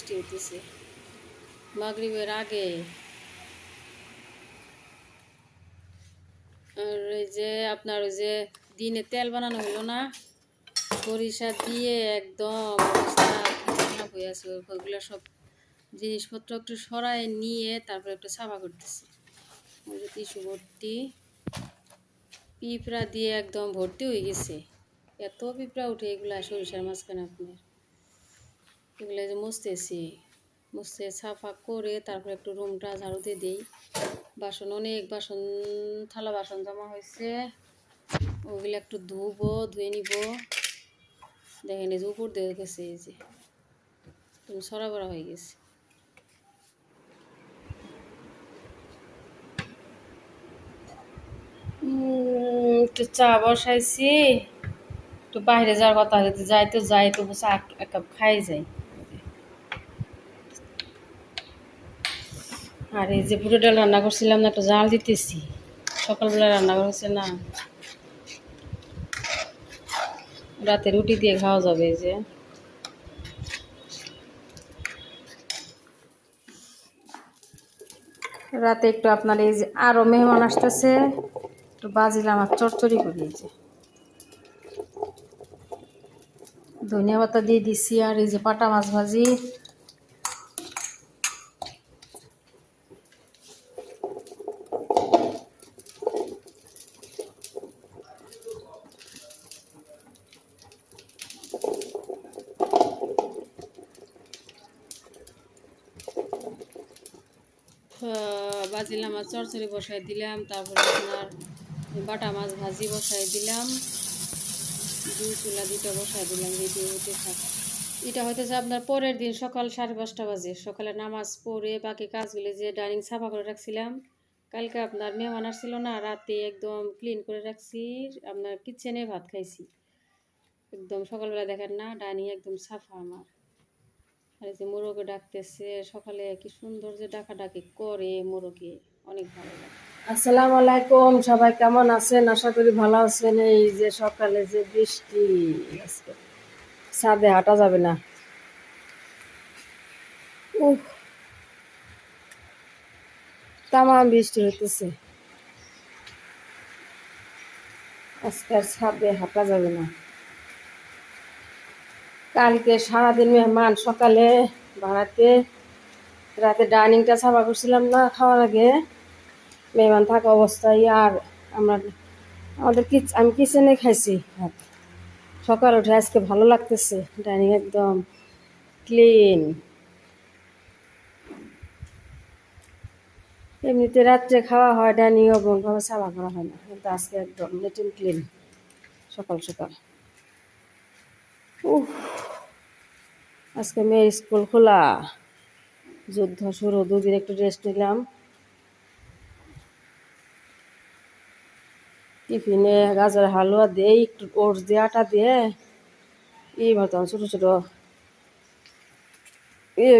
বৃষ্টি হইতেছে। মাগরিবের আগে। আর এই যে আপনার ওই যে দিনে তেল বানানো হলো না, সরিষা দিয়ে একদম খারাপ ওইগুলো সব জিনিসপত্র একটু সরাই নিয়ে তারপরে একটু সাফা করতেছি। ওই টিস্যু ভর্তি, পিঁপড়া দিয়ে একদম ভর্তি হয়ে গেছে। এত পিঁপড়া উঠে এগুলা সরিষার মাঝখানে আপনার। এগুলো যে মুছতেছি মুছতে সাফা করে তারপরে একটু রুমটা ঝাড়ু দিয়ে দিই। বাসন, অনেক বাসন, থালা বাসন জমা হয়েছে। ওগুলো একটু ধুবো, ধুয়ে নিব। দেখেন এই যে উপর দিয়ে গেছে, এই যে তুমি সরা বড়া হয়ে গেছে। একটু চা বসাইছি। একটু বাইরে যাওয়ার কথা যাই তো, যাই, তবু চা এক কাপ খাই যাই। আর এই যে পুরো ডাল রান্না করছিলাম না, একটু জাল দিতেছি। সকালবেলা রান্না করেছে না। রাতে রুটি দিয়ে খাওয়া যাবে এই যে। রাতে একটু আপনার এই যে আরও মেহমান আসতেছে, একটু বাজিলাম আর চড়চড়ি করি এই যে। ধনিয়া পাতা দিয়ে দিছি আর এই যে পাটা মাছ ভাজি। বাজিলাম আর চরচড়ি বসাই দিলাম, তারপরে আপনার বাটা মাছ ভাজি বসাই দিলাম, দুই চুলা দুটো বসাই দিলাম রেডি হতে থাক। এটা হইতেছে আপনার পরের দিন সকাল সাড়ে পাঁচটা বাজে। সকালে নামাজ পড়ে বাকি কাজগুলো যে ডাইনিং সাফা করে রাখছিলাম, কালকে আপনার মেহমান আসছিল না, রাতে একদম ক্লিন করে রাখছি, আপনার কিচেনে ভাত খাইছি। একদম সকালবেলা দেখেন না, ডাইনিং একদম সাফা আমার। আর যে মোরগে ডাকতেছে, সকালে কি সুন্দর যে ডাকাডাকি করে মোরগে অনেক ভালো লাগে। আসসালামু আলাইকুম, সবাই কেমন আছেন? আশা করি ভালো আছেন। এই যে সকালে যে বৃষ্টি, আজকে ছাদে হাঁটা যাবে না। উহ তামাম বৃষ্টি হইতেছে। আজকে আর ছাদে হাঁটা যাবে না। কালকে সারাদিন মেহমান সকালে ভাড়াতে রাতে ডাইনিংটা সাফা করছিলাম না খাওয়ার আগে। মেহমান থাকা অবস্থায় আর আমরা, আমাদের কিচ, আমি কিচেনে খাইছি ভাত। সকাল উঠে আজকে ভালো লাগতেছে, ডাইনিং একদম ক্লিন। এমনিতে রাত্রে খাওয়া হয়, ডাইনিং ভাবে সাফা করা হয় না, কিন্তু আজকে একদম নেট অ্যান্ড ক্লিন সকাল সকাল। উফ। আজকে মেয়ের স্কুল খোলা। যুদ্ধ শুরু, দুদিন একটু রেস্ট নিলাম। টিফিনে গাজর, হালুয়া দিয়ে, একটু ওটস দিয়ে, আটা দিয়ে। এই মতন ছোটো ছোটো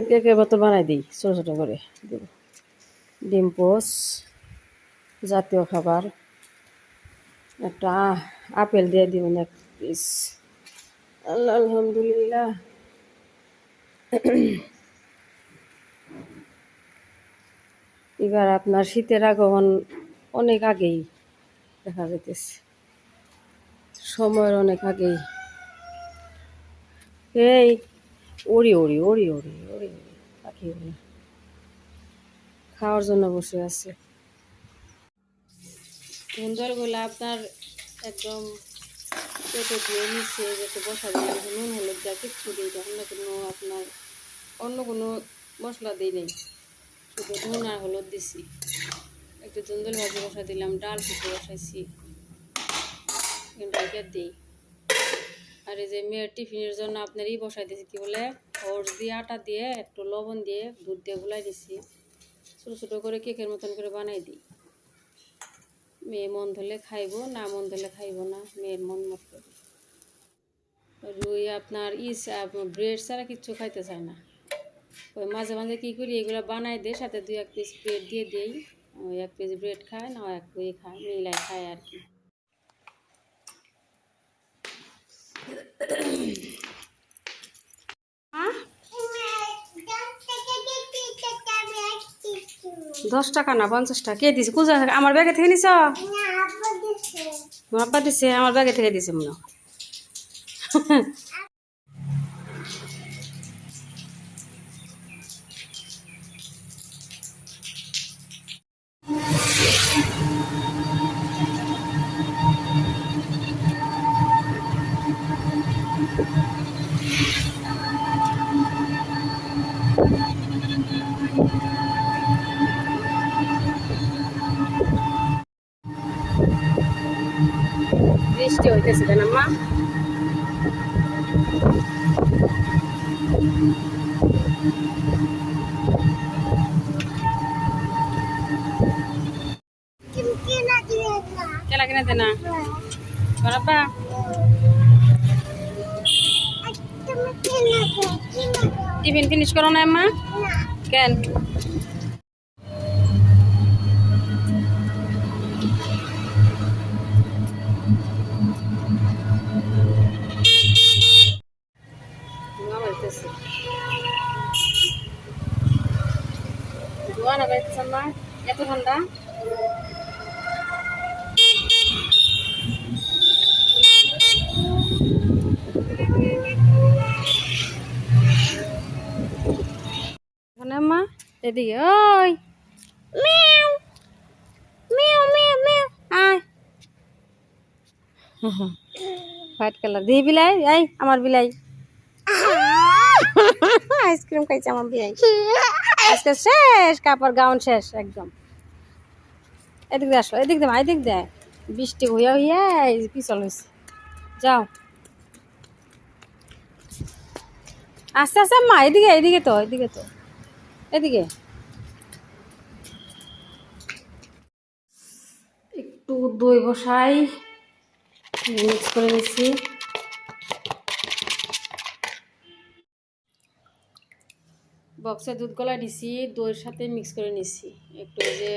কেকের মতো বানাই দিই, ছোটো ছোটো করে ডিম পোস, জাতীয় খাবার। একটা আপেল দিয়ে দিবেন এক পিস আল্লাহ, আলহামদুলিল্লাহ। এবার আপনার শীতের আগমন অনেক আগেই দেখা যাইতেছে। সময়ের অনেক আগেই। এই ওড়ি ওড়ি ওড়ি ওড়ি ওড়ি পাখি ওড়ি খাওয়ার জন্য বসে আছে। সুন্দরগুলো আপনার একদম পেটে ধুয়ে নিচ্ছে যাতে বসা দিলাম নুন, হলুদ যা কিচ্ছু দিই অন্য কোনো আপনার অন্য কোনো মশলা দিই নেই। শুধু নুন আর হলুদ দিছি। একটু ধুন্দুল ভাজি বসা দিলাম, ডাল ফুটে বসাইছি। দিই। আর এই যে মেয়ের টিফিনের জন্য আপনার ই বসাই দিয়েছি, কি বলে ওটস দিয়ে, আটা দিয়ে, একটু লবণ দিয়ে, দুধ দিয়ে গুলাই দিছি। ছোটো ছোটো করে কেকের মতন করে বানাই দিই। মেয়ে মন ধরলে খাইবো, না মন ধরলে খাইব না, মেয়ের মন মত করে। রুই আপনার ইস ব্রেড ছাড়া কিচ্ছু খাইতে চায় না। ওই মাঝে মাঝে কী করি এগুলো বানাই দিয়ে সাথে দুই এক পিস ব্রেড দিয়ে দিই। ওই এক পিস ব্রেড খায় না এক পিস খায় মিলাই খায় আর কি। দশ টাকা না পঞ্চাশ টাকা? কে দিছে? কোথায় থাকে? আমার ব্যাগে থেকে নিছ? আব্বা দিছে। আমার ব্যাগে থেকে দিছে মনে বৃষ্টি হইতেছে কেন মা কেলা কিনে দে না বারাব্বা টিফিন ফিনিশ করো না মা কেন ধোঁয়া না বাড়িতেছে মা এত ঠান্ডা। মা এদিকে ওই। আয়। White colour. দিয়ে বিলাই এই আমার বিলাই। আইসক্রিম খাইছে আমার বিলাই। আজকে শেষ, কাপড় গাউন শেষ, একদম। এদিক দিয়ে আসো, এদিক দে মা, এদিক দে বৃষ্টি হইয়া হইয়া পিছল হয়েছে যাও। আস্তে আস্তে মা, এদিকে এদিকে তো এদিকে তো। এদিকে। একটু দই বসাই, মিক্স করে নিচ্ছি বক্সে দুধ গলা দিছি দইয়ের সাথে মিক্স করে নিছি। একটু যে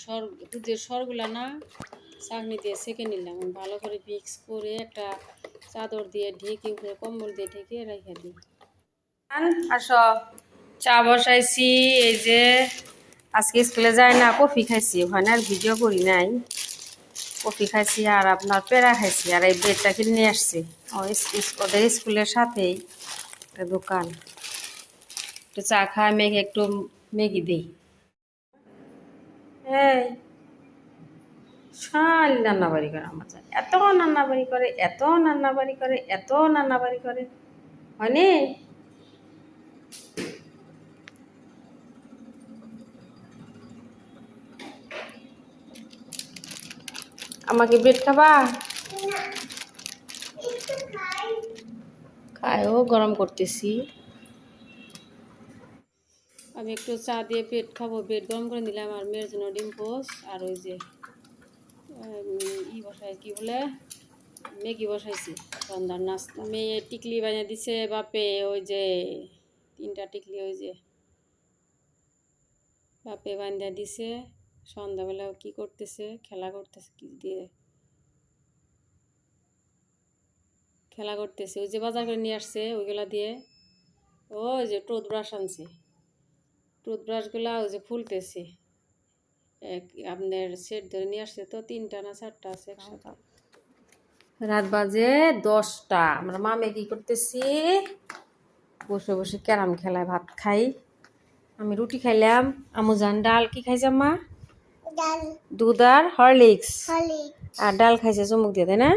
সর, দুধের সরগুলা না, চাকনি দিয়ে সেঁকে নিলাম। ভালো করে মিক্স করে একটা চাদর দিয়ে ঢেকে, উপরে কম্বল দিয়ে ঢেকে রেখে দিই। আসো, চা বসাইছি, এই যে আজকে স্কুলে যায় না, কফি খাইছি, ওখানে আর ভিডিও করি নাই। কফি খাইছি আর আপনার পেড়া খাইছি, আর এই ব্রেডটা কিনে নিয়ে আসছি। ওদের স্কুলের সাথেই একটা দোকান। একটু চা খাই মেঘে একটু ম্যাগি দিই। এই সাল রান্নাবাড়ি করে আমার যা এত রান্নাবাড়ি করে এত রান্নাবাড়ি করে এত রান্নাবাড়ি করে। হয়নি আমাকে ব্রেড খাবা? খায়ও গরম করতেছি। আমি একটু চা দিয়ে পেট খাব, পেট গরম করে নিলাম, আর মেয়ের জন্য ডিম পোস আর ওই যে ই বসাই কি বলে, ম্যাগি বসাইছি, সন্ধ্যার নাস্তা। মেয়ে টিকলি বানিয়ে দিছে, বাপে, ওই যে, তিনটা টিকলি ওই যে, বাপে বানিয়ে দিছে সন্ধ্যাবেলা কি করতেছে, খেলা করতেছে, কি দিয়ে, খেলা করতেছে, ওই যে বাজার করে নিয়ে আসছে, ওইগুলা দিয়ে, ওই যে টুথব্রাশ আনছে। টুথব্রাশগুলা ওই যে খুলতেছে। এক আপনার সেট ধরে নিয়ে আসছে তো তিনটা না চারটা আছে একসাথে। রাত বাজে দশটা। আমরা মামে কি করতেছি? বসে বসে ক্যারাম খেলায় ভাত খাই। আমি রুটি খাইলাম। আমুজান ডাল কি খাইছে মা দুধ আর হরলিক্স। আর ডাল খাইছে চমুক দিয়ে তাই না?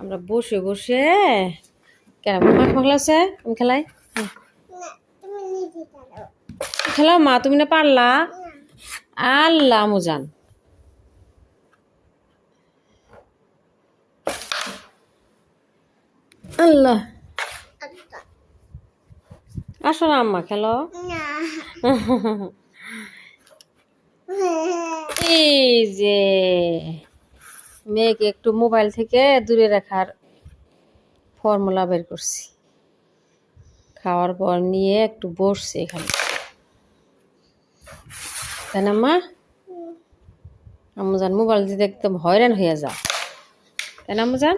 আমরা বসে বসে ক্যারাম। মাখ মাখলা আছে? আমি খেলাই? হ্যাঁ। খেলাও মা, তুমি না পারলা? আল্লাহ, মুজান। আল্লাহ। আসো না আম্মা, খেলো। এই যে, মেয়েকে একটু মোবাইল থেকে দূরে রাখার ফর্মুলা বের করছি। খাওয়ার পর নিয়ে একটু বসছে এখানে। তাই না, মা? আম্মুজান মোবাইল দিতে একদম হয়রান হয়ে যাও তাই না, আম্মুজান?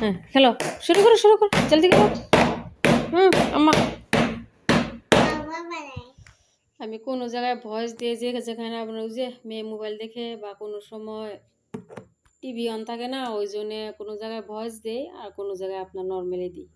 হ্যাঁ খেলো। শুরু করো শুরু করো। জলদি করো হুম, আম্মা। আমি কোনো জায়গায় ভয়েস দিয়ে যে যেখানে আপনার যে মেয়ে মোবাইল দেখে বা কোনো সময় টিভি অন থাকে না, ওই জন্যে কোনো জায়গায় ভয়েস দেই আর কোনো জায়গায় আপনার নর্মালি দিই।